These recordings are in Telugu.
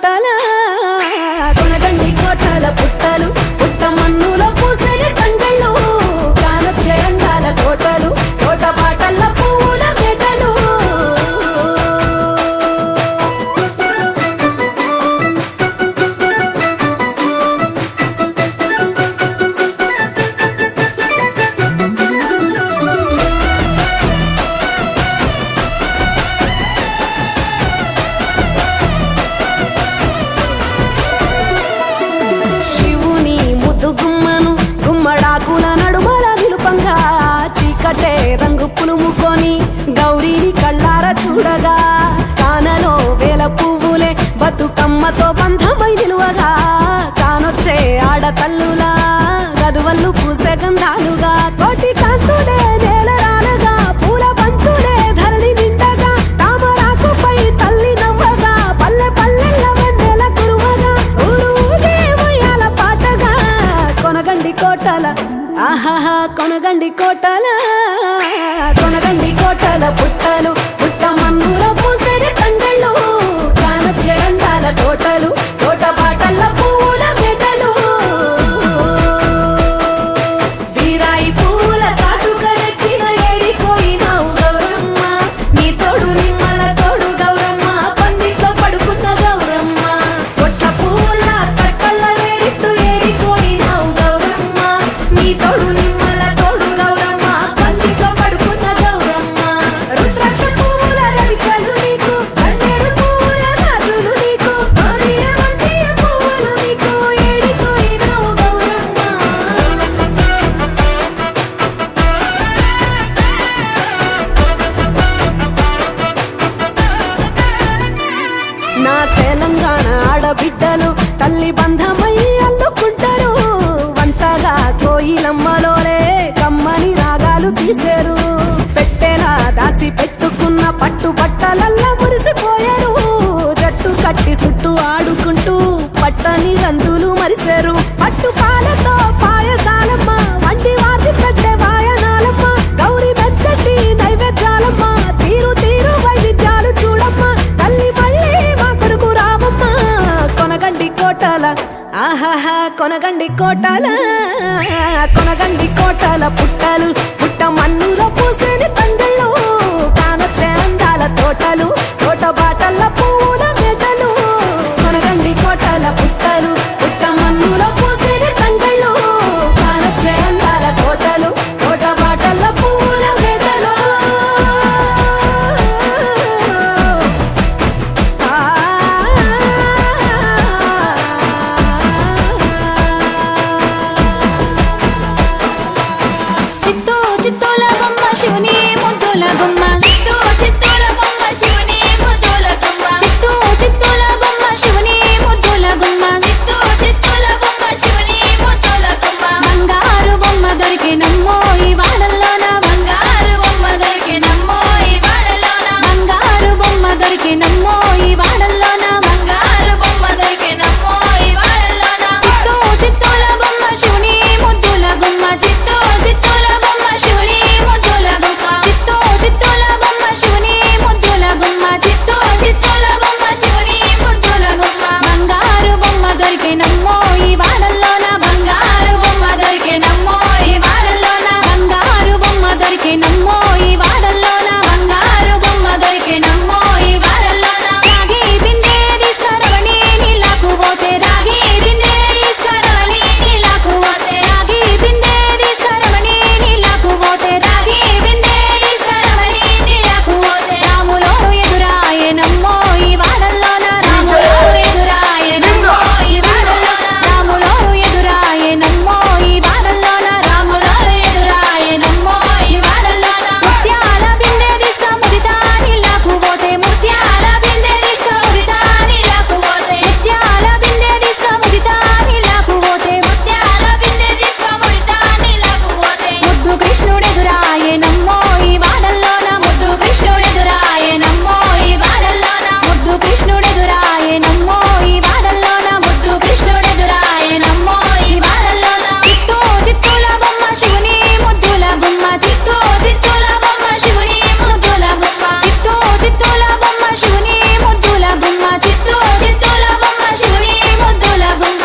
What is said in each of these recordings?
కోటల కొనగండి కోటల పుట్టలు చూడగా కానలో వేల పువ్వులే బతుకమ్మతో బంధమై నిలువగా. కానొచ్చే ఆడతల్లులా గదువల్లు పూసే గంధాలుగా. కోటి కాంతులే నేల రాలగా పూల బంతులే ధరణి నిండగా. తామరాకుపై తల్లి నవ్వగా పల్లె పల్లెల్ల వెన్నెల కురువగా. ఊరు ఉయ్యాల పాటగా. కొనగండి కోటల ఆహాహా కొనగండి కోటల కొనగండి కోటల పుట్టలు. పాలతో పాయసాలమ్మ వండి వాచి పెట్టే వాయనాలమ్మ గౌరీ మెచ్చటి నైవేద్యాలమ్మ తీరు తీరు వైవిధ్యాలు చూడమ్మ తల్లి మళ్ళీ మా కొరకు రావమ్మ. కొనగండి కోటాల ఆహాహా కొనగండి కోటల కొనగండి కోటాల పుట్టలు పుట్ట మన్నులో పూసేని తండ్రులు కానొచ్చే అందాల తోటలు. I've been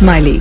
Smiley.